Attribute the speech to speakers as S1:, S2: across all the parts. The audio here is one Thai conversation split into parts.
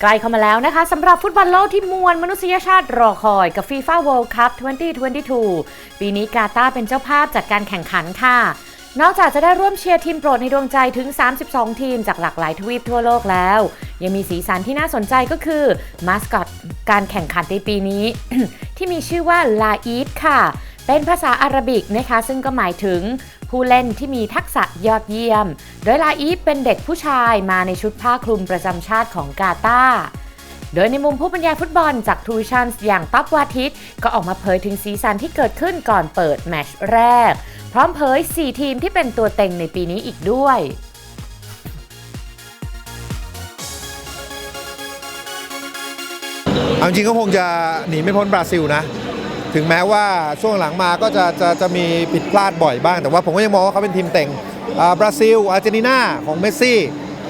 S1: ใกล้เข้ามาแล้วนะคะสำหรับฟุตบอลโลกที่มวลมนุษยชาติรอคอยกับ FIFA World Cup 2022 ปีนี้กาตาร์เป็นเจ้าภาพจัดการแข่งขันค่ะ นอกจากจะได้ร่วมเชียร์ทีมโปรดในดวงใจถึง 32 ทีมจากหลากหลายทวีปทั่วโลกแล้ว ยังมีสีสันที่น่าสนใจก็คือมาสคอตการแข่งขันในปีนี้ ที่มีชื่อว่าลาอีฟค่ะ เป็นภาษาอาหรับิกนะคะ ซึ่งก็หมายถึงผู้เล่นที่มีทักษะยอดเยี่ยม โดยลาอีฟเป็นเด็กผู้ชายมาในชุดผ้าคลุมประจำชาติของกาตาร์โดยในมุมผู้บรรยายฟุตบอลจากทูชันส์อย่างต๊อบวาทิตก็ออกมาเผยถึงสีสันที่เกิดขึ้นก่อนเปิดแมตช์แรก พร้อมเผย 4 ทีมที่เป็นตัวเต็งในปีนี้อีกด้วย
S2: เอาจริงก็คงจะหนีไม่พ้นบราซิลนะ ถึงแม้ว่าช่วงหลังมาก็จะจะจะมีผิดพลาดบ่อยบ้าง แต่ว่าผมก็ยังมองว่าเขาเป็นทีมเต็งอ่าบราซิล อาร์เจนตินาของเมสซี่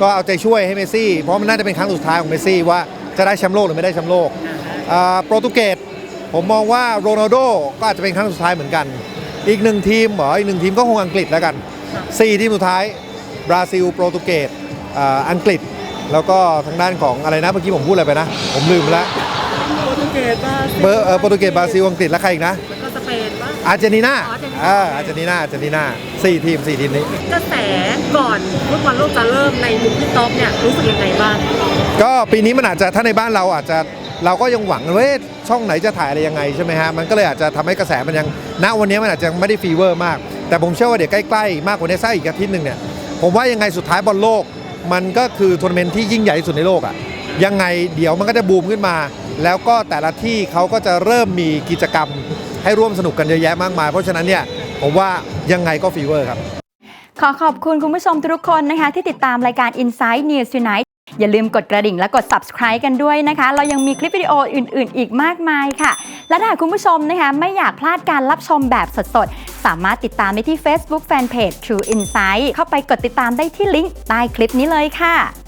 S2: ก็เอาใจช่วยให้เมสซี่ เพราะมันน่าจะเป็นครั้งสุดท้ายของเมสซี่ว่าจะได้แชมป์โลกหรือไม่ได้แชมป์โลกอ่าโปรตุเกสผมมองว่าโรนัลโดก็อาจจะเป็นครั้งสุดท้ายเหมือนกัน อีกหนึ่งทีมเหรออีกหนึ่งทีมก็คงอังกฤษแล้วกันสี่ทีมสุดท้ายบราซิล โปรตุเกสอ่าอังกฤษ แล้วก็ทางด้านของอะไรนะเมื่อกี้ผมพูดอะไรไปนะ ผมลืมไปแล้ว
S3: โปรตุ เกสบ้าง
S2: เบอร์เอ่อโปรตุเกสบราซิลอังกฤษแล้วใครอีกนะ
S3: แล้วก็สเปนบ้าง
S2: อาร์เจนตินา
S3: อ๋อ
S2: เอ
S3: อา
S2: อ
S3: ร์
S2: อาร์
S3: เจ
S2: เจ
S3: น
S2: น
S3: ติ
S2: ติ
S3: นา
S2: นาอาร์เจนตินาสี่ทีมสี่ทีมนี้
S3: กระแสก่อนฟุตบอลโลกจะเริ่มในมุมพี่ต๊อบเนี่ยรู้สึกยังไงบ้าง
S2: ก็ปีนี้มันอาจจะถ้าในบ้านเราอาจจะเราก็ยังหวังเว้ยช่องไหนจะถ่ายอะไรยังไงใช่ไหมฮะมันก็เลยอาจจะทำให้กระแสมันยังณวันนี้มันอาจจะยังไม่ได้ฟีเวอร์มาก แต่ผมเชื่อว่าเดี๋ยวใกล้ๆมากกว่านี้สักอีกอาทิตย์หนึ่งเนี่ยผมว่ายังไงสุดท้ายบอลโลก มันก็คือทัวร์นาเมนต์ที่ยิ่งใหญ่ที่สุดในโลกอะยังไงเดี๋ยวมันก็จะบูมขึ้นมา แล้วก็แต่ละที่เขาก็จะเริ่มมีกิจกรรม ให้ร่วมสนุกกันเยอะแยะมากมาย เพราะฉะนั้นเนี่ยผมว่ายังไงก็ฟีเวอร์ครับ
S4: ขอขอบคุณคุณผู้ชมทุกคนนะคะ ที่ติดตามรายการ Inside News Tonight อย่าลืมกดกระดิ่งและกด subscribe กันด้วยนะคะ เรายังมีคลิปวิดีโออื่น ๆ อีกมากมายค่ะ และถ้าคุณผู้ชมนะคะไม่อยากพลาดการรับชมแบบสด ๆ สามารถติดตามได้ที่ Facebook Fanpage True Insight เข้าไปกดติดตามได้ที่ลิงก์ใต้คลิปนี้เลยค่ะ